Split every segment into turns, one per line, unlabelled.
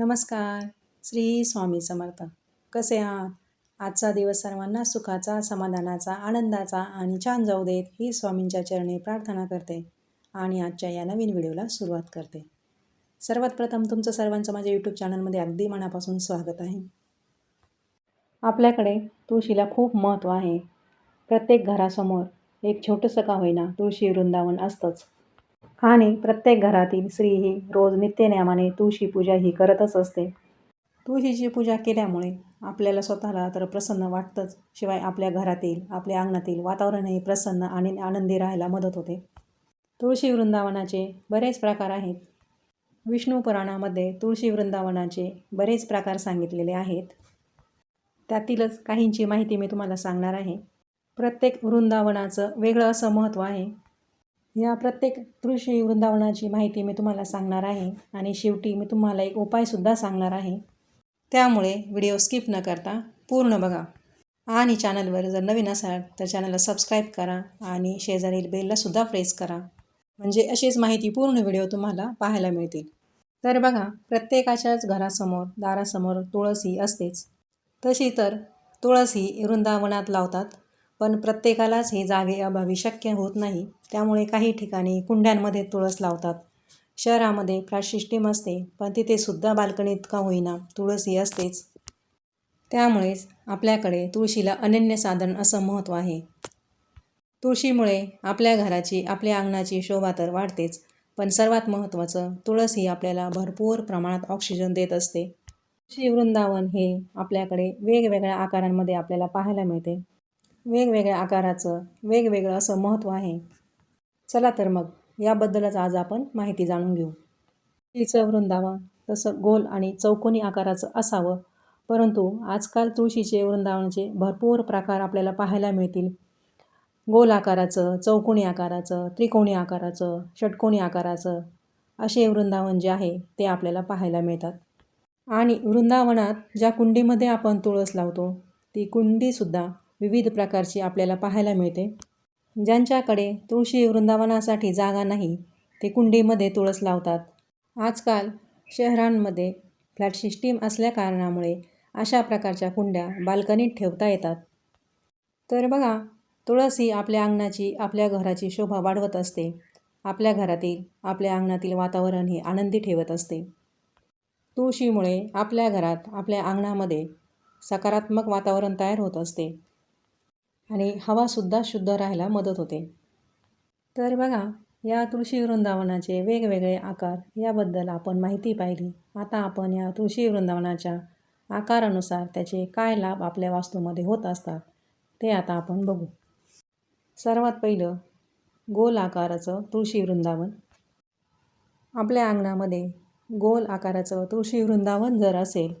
नमस्कार. श्री स्वामी समर्थ. कसे आहात? आजचा दिवस सर्वांना सुखाचा समाधानाचा आनंदाचा आणि छान जाऊ देत ही स्वामींच्या चरणी प्रार्थना करते आणि आजच्या या नवीन व्हिडिओला सुरुवात करते. सर्वात प्रथम तुमचं सर्वांचं माझ्या यूट्यूब चॅनलमध्ये अगदी मनापासून स्वागत आहे. आपल्याकडे तुळशीला खूप महत्त्व आहे. प्रत्येक घरासमोर एक छोटंसं का होईना तुळशी वृंदावन असतंच. आणि प्रत्येक घरातील स्त्री ही रोज नित्यनियमाने तुळशी पूजा ही करतच असते. तुळशीची पूजा केल्यामुळे आपल्याला स्वतःला तर प्रसन्न वाटतंच शिवाय आपल्या घरातील आपल्या अंगणातील वातावरणही प्रसन्न आणि आनंदी राहायला मदत होते. तुळशी वृंदावनाचे बरेच प्रकार आहेत. विष्णू पुराणामध्ये तुळशी वृंदावनाचे बरेच प्रकार सांगितलेले आहेत. त्यातीलच काहींची माहिती मी तुम्हाला सांगणार आहे. प्रत्येक वृंदावनाचं वेगळं असं महत्त्व आहे. या प्रत्येक तुळशी वृंदावनाची माहिती मी तुम्हाला सांगणार आहे आणि शेवटी मी तुम्हाला एक उपायसुद्धा सांगणार आहे. त्यामुळे व्हिडिओ स्किप न करता पूर्ण बघा. आणि चॅनलवर जर नवीन असाल तर चॅनलला सबस्क्राईब करा आणि शेजारील बेललासुद्धा प्रेस करा. म्हणजे अशीच माहिती पूर्ण व्हिडिओ तुम्हाला पाहायला मिळतील. तर बघा प्रत्येकाच्याच घरासमोर दारासमोर तुळस ही असतेच. तशी तर तुळस ही वृंदावनात लावतात. पण प्रत्येकालाच हे जागे अभावी शक्य होत नाही. त्यामुळे काही ठिकाणी कुंड्यांमध्ये तुळस लावतात. शहरामध्ये फ्लॅट सिस्टीम असते पण तिथे सुद्धा बाल्कनीत का होईना तुळस ही असतेच. त्यामुळेच आपल्याकडे तुळशीला अनन्य साधन असं महत्त्व आहे. तुळशीमुळे आपल्या घराची आपल्या अंगणाची शोभा तर वाढतेच पण सर्वात महत्त्वाचं तुळस ही आपल्याला भरपूर प्रमाणात ऑक्सिजन देत असते. तुळशी वृंदावन हे आपल्याकडे वेगवेगळ्या आकारांमध्ये आपल्याला पाहायला मिळते. वेगवेगळ्या आकाराचं वेगवेगळं असं महत्त्व आहे. चला तर मग याबद्दलच आज आपण माहिती जाणून घेऊ. तुळशीचं वृंदावन तसं गोल आणि चौकोनी आकाराचं असावं. परंतु आजकाल तुळशीचे वृंदावनाचे भरपूर प्रकार आपल्याला पाहायला मिळतील. गोल आकाराचं चौकोनी आकाराचं त्रिकोणी आकाराचं षटकोणी आकाराचं असे वृंदावन जे आहे ते आपल्याला पाहायला मिळतात. आणि वृंदावनात ज्या कुंडीमध्ये आपण तुळस लावतो ती कुंडीसुद्धा विविध प्रकारची आपल्याला पाहायला मिळते. ज्यांच्याकडे तुळशी वृंदावनासाठी जागा नाही ते कुंडीमध्ये तुळस लावतात. आजकाल शहरांमध्ये फ्लॅट सिस्टीम असल्याकारणामुळे अशा प्रकारच्या कुंड्या बाल्कनीत ठेवता येतात. तर बघा तुळस ही आपल्या अंगणाची आपल्या घराची शोभा वाढवत असते. आपल्या घरातील आपल्या अंगणातील वातावरण हे आनंदी ठेवत असते. तुळशीमुळे आपल्या घरात आपल्या अंगणामध्ये सकारात्मक वातावरण तयार होत असते. आणि हवासुद्धा शुद्ध राहायला मदत होते. तर बघा या तुळशी वृंदावनाचे वेगवेगळे आकार याबद्दल आपण माहिती पाहिली. आता आपण या तुळशी वृंदावनाच्या आकारानुसार त्याचे काय लाभ आपल्या वास्तूमध्ये होत असतात ते आता आपण बघू. सर्वात पहिलं गोल आकाराचं तुळशी वृंदावन. आपल्या अंगणामध्ये गोल आकाराचं तुळशी वृंदावन जर असेल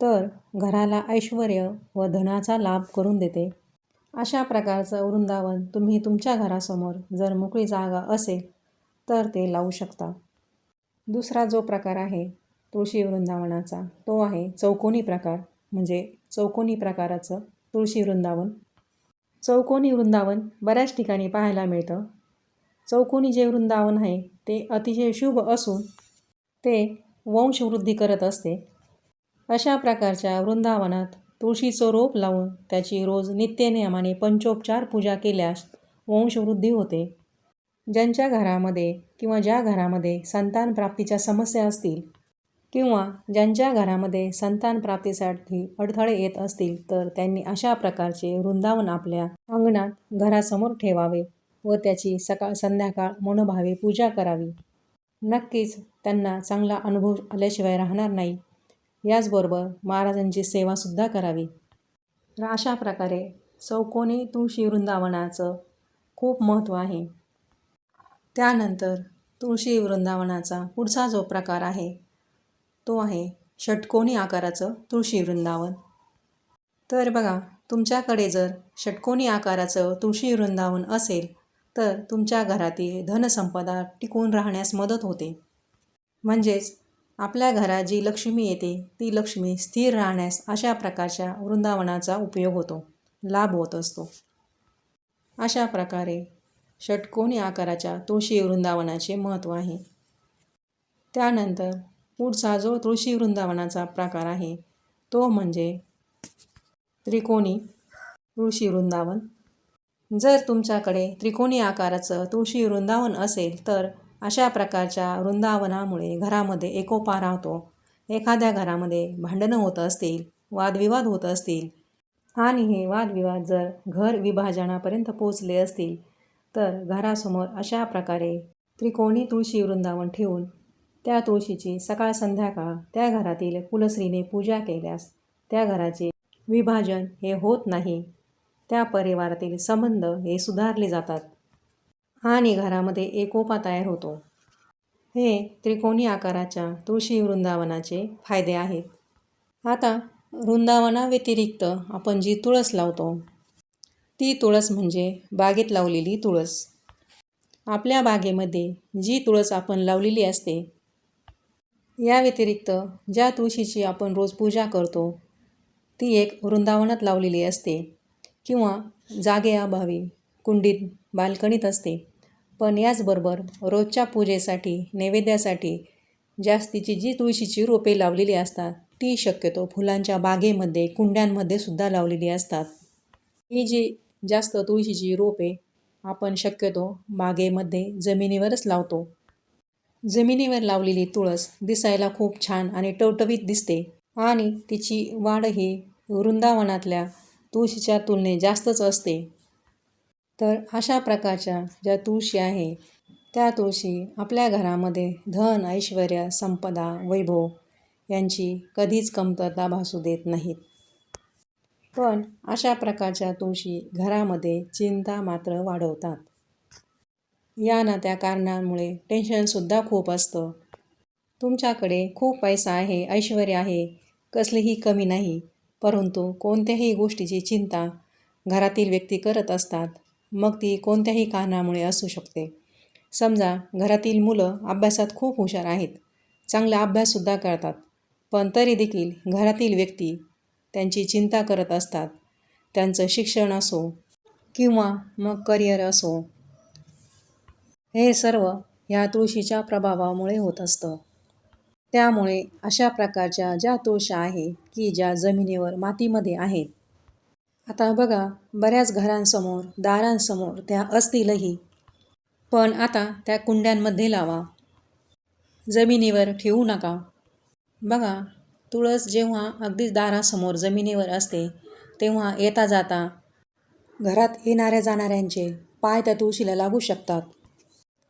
तर घराला ऐश्वर व धनाचा लाभ करून देते. अशा प्रकारचं वृंदावन तुम्ही तुमच्या घरासमोर जर मोकळी जागा असेल तर ते लावू शकता. दुसरा जो प्रकार आहे तुळशी वृंदावनाचा तो आहे चौकोनी प्रकार म्हणजे चौकोनी प्रकाराचं तुळशी वृंदावन. चौकोनी वृंदावन बऱ्याच ठिकाणी पाहायला मिळतं. चौकोनी जे वृंदावन आहे ते अतिशय शुभ असून ते वंशवृद्धी करत असते. अशा प्रकारच्या वृंदावनात तुळशीचं रोप लावून त्याची रोज नित्यनियमाने पंचोपचार पूजा केल्यास वंशवृद्धी होते. ज्यांच्या घरामध्ये किंवा ज्या घरामध्ये संतान प्राप्तीच्या समस्या असतील किंवा ज्यांच्या घरामध्ये संतान प्राप्तीसाठी अडथळे येत असतील तर त्यांनी अशा प्रकारचे वृंदावन आपल्या अंगणात घरासमोर ठेवावे व त्याची सकाळ संध्याकाळ मनोभावे पूजा करावी. नक्कीच त्यांना चांगला अनुभव आल्याशिवाय राहणार नाही. याचबरोबर महाराजांची सेवासुद्धा करावी. तर अशा प्रकारे चौकोनी तुळशी वृंदावनाचं खूप महत्त्व आहे. त्यानंतर तुळशी वृंदावनाचा पुढचा जो प्रकार आहे तो आहे षटकोनी आकाराचं तुळशी वृंदावन. तर बघा तुमच्याकडे जर षटकोनी आकाराचं तुळशी वृंदावन असेल तर तुमच्या घरातील धनसंपदा टिकून राहण्यास मदत होते. म्हणजेच आपल्या घरात जी लक्ष्मी येते ती लक्ष्मी स्थिर राहण्यास अशा प्रकारच्या वृंदावनाचा उपयोग होतो लाभ होत असतो. अशा प्रकारे षटकोनी आकाराच्या तुळशी वृंदावनाचे महत्त्व आहे. त्यानंतर पुढचा जो तुळशी वृंदावनाचा प्रकार आहे तो म्हणजे त्रिकोणी तुळशी वृंदावन. जर तुमच्याकडे त्रिकोणी आकाराचं तुळशी वृंदावन असेल तर अशा प्रकारच्या वृंदावनामुळे घरामध्ये एकोपा राहतो. एखाद्या घरामध्ये भांडणं होत असतील वादविवाद होत असतील आणि हे वादविवाद जर घर विभाजनापर्यंत पोचले असतील तर घरासमोर अशा प्रकारे त्रिकोणी तुळशी वृंदावन ठेवून त्या तुळशीची सकाळ संध्याकाळ त्या घरातील कुलश्रीने पूजा केल्यास त्या घराचे विभाजन हे होत नाही. त्या परिवारातील संबंध हे सुधारले जातात. आणि घरामध्ये एकोपा तयार होतो. हे त्रिकोणी आकाराच्या तुळशी वृंदावनाचे फायदे आहेत. आता वृंदावनाव्यतिरिक्त आपण जी तुळस लावतो ती तुळस म्हणजे बागेत लावलेली तुळस. आपल्या बागेमध्ये जी तुळस आपण लावलेली असते या व्यतिरिक्त ज्या तुळशीची आपण रोज पूजा करतो ती एक वृंदावनात लावलेली असते किंवा जागेअभावी कुंडीत बाल्कनीत असते. पण याचबरोबर रोजच्या पूजेसाठी नैवेद्यासाठी जास्तीची जी तुळशीची रोपे लावलेली असतात ती शक्यतो फुलांच्या बागेमध्ये कुंड्यांमध्ये सुद्धा लावलेली असतात. ही जी जास्त तुळशीची रोपे आपण शक्यतो बागेमध्ये जमिनीवरच लावतो. जमिनीवर लावलेली तुळस दिसायला खूप छान आणि टवटवीत दिसते आणि तिची वाढ ही वृंदावनातल्या तुळशीच्या तुलनेत जास्तच असते. तर अशा प्रकारच्या ज्या तुळशी आहे त्या तुळशी आपल्या घरामध्ये धन ऐश्वर संपदा वैभव यांची कधीच कमतरता भासू देत नाहीत. पण अशा प्रकारच्या तुळशी घरामध्ये चिंता मात्र वाढवतात. या ना त्या कारणांमुळे टेन्शनसुद्धा खूप असतं. तुमच्याकडे खूप पैसा आहे ऐश्वर आहे कसलीही कमी नाही परंतु कोणत्याही गोष्टीची चिंता घरातील व्यक्ती करत असतात. मग ती कोणत्याही कारणामुळे असू शकते. समजा घरातील मुलं अभ्यासात खूप हुशार आहेत. चांगला अभ्याससुद्धा करतात. पण तरी देखील घरातील व्यक्ती त्यांची चिंता करत असतात. त्यांचं शिक्षण असो किंवा मग करिअर असो. हे सर्व ह्या तुळशीच्या प्रभावामुळे होत असतं. त्यामुळे अशा प्रकारच्या ज्या तुळशा आहे की ज्या जमिनीवर मातीमध्ये आहेत आता बघा बऱ्याच घरांसमोर दारांसमोर त्या असतीलही. पण आता त्या कुंड्यांमध्ये लावा. जमिनीवर ठेवू नका. बघा तुळस जेव्हा अगदीच दारासमोर जमिनीवर असते तेव्हा येता जाता घरात येणाऱ्या जाणाऱ्यांचे पाय त्या तुळशीला लागू शकतात.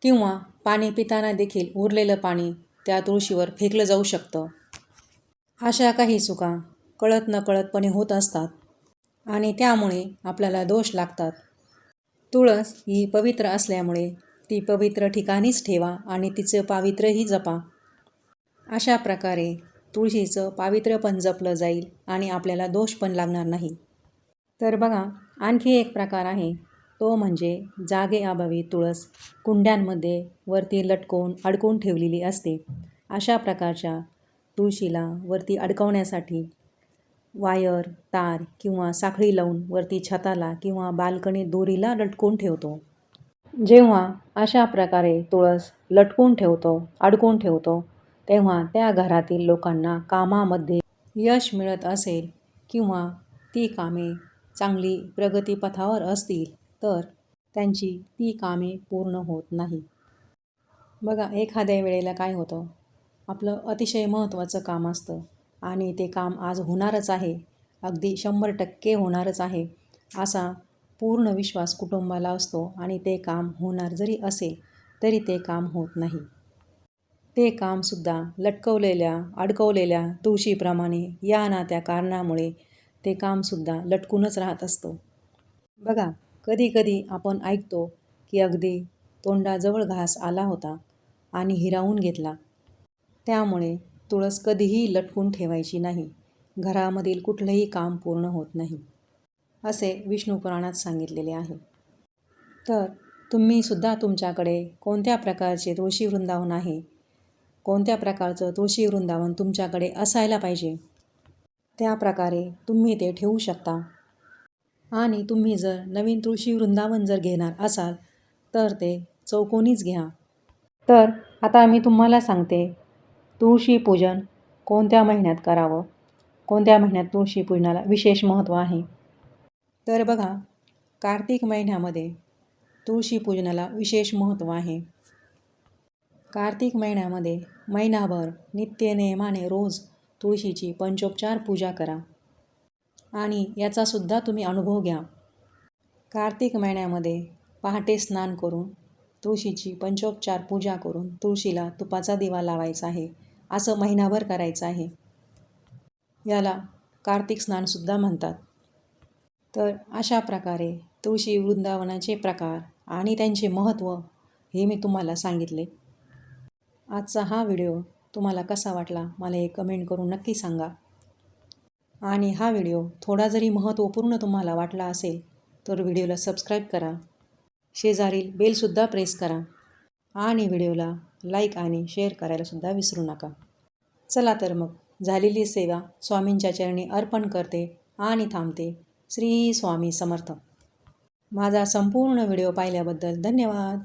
किंवा पाणी पिताना देखील उरलेलं पाणी त्या तुळशीवर फेकलं जाऊ शकतं. अशा काही चुका कळत नकळतपणे होत असतात. आणि त्यामुळे आपल्याला दोष लागतात. तुळस ही पवित्र असल्यामुळे ती पवित्र ठिकाणीच ठेवा आणि तिचं पावित्र्यही जपा. अशा प्रकारे तुळशीचं पावित्र्य पण जपलं जाईल आणि आपल्याला दोष पण लागणार नाही. तर बघा आणखी एक प्रकार आहे. तो म्हणजे जागेअभावी तुळस कुंड्यांमध्ये वरती लटकवून अडकवून ठेवलेली असते. अशा प्रकारच्या तुळशीला वरती अडकवण्यासाठी वायर तार किंवा साखळी लावून वरती छताला किंवा बाल्कनी दोरीला लटकून ठेवतो. जेव्हा अशा प्रकारे तुळस लटकून ठेवतो अडकून ठेवतो तेव्हा त्या घरातील लोकांना कामामध्ये यश मिळत असेल किंवा ती कामे चांगली प्रगतीपथावर असतील तर त्यांची ती कामे पूर्ण होत नाही. बघा एखाद्या वेळेला काय होतं? आपलं अतिशय महत्त्वाचं काम असतं. आणि ते काम आज होणारच आहे. अगदी शंभर टक्के होणारच आहे असा पूर्ण विश्वास कुटुंबाला असतो आणि ते काम होणार जरी असेल तरी ते काम होत नाही. ते कामसुद्धा लटकवलेल्या अडकवलेल्या तुळशीप्रमाणे या ना त्या कारणामुळे ते कामसुद्धा लटकूनच राहत असतं. बघा कधी कधी आपण ऐकतो की अगदी तोंडाजवळ घास आला होता आणि हिरावून घेतला. त्यामुळे तुळस कधीही लटकून ठेवायची नाही. घरामधील कुठलंही काम पूर्ण होत नाही असे विष्णुपुराणात सांगितलेले आहे. तर तुम्हीसुद्धा तुमच्याकडे कोणत्या प्रकारचे तुळशी वृंदावन आहे? कोणत्या प्रकारचं तुळशी वृंदावन तुमच्याकडे असायला पाहिजे? त्या प्रकारे तुम्ही ते ठेवू शकता. आणि तुम्ही जर नवीन तुळशी वृंदावन जर घेणार असाल तर ते चौकोनीच घ्या. तर आता मी तुम्हाला सांगते तुळशी पूजन कोणत्या महिन्यात करावं? कोणत्या महिन्यात तुळशी पूजनाला विशेष महत्त्व आहे? तर बघा कार्तिक महिन्यामध्ये तुळशी पूजनाला विशेष महत्त्व आहे. कार्तिक महिन्यामध्ये महिनाभर नित्यनेमाने रोज तुळशीची पंचोपचार पूजा करा. आणि याचासुद्धा तुम्ही अनुभव घ्या. कार्तिक महिन्यामध्ये पहाटे स्नान करून तुळशीची पंचोपचार पूजा करून तुळशीला तुपाचा दिवा लावायचा आहे. असं महिनाभर करायचं आहे. याला कार्तिक स्नानसुद्धा म्हणतात. तर अशा प्रकारे तुळशी वृंदावनाचे प्रकार आणि त्यांचे महत्त्व हे मी तुम्हाला सांगितले. आजचा हा व्हिडिओ तुम्हाला कसा वाटला मला हे कमेंट करून नक्की सांगा. आणि हा व्हिडिओ थोडा जरी महत्त्वपूर्ण तुम्हाला वाटला असेल तर व्हिडिओला सबस्क्राईब करा. शेजारील बेलसुद्धा प्रेस करा. आणि व्हिडिओला लाईक आणि शेअर करायलासुद्धा विसरू नका. चला तर मग झालेली सेवा स्वामींच्या चरणी अर्पण करते आणि थांबते. श्री स्वामी समर्थ. माझा संपूर्ण व्हिडिओ पाहिल्याबद्दल धन्यवाद.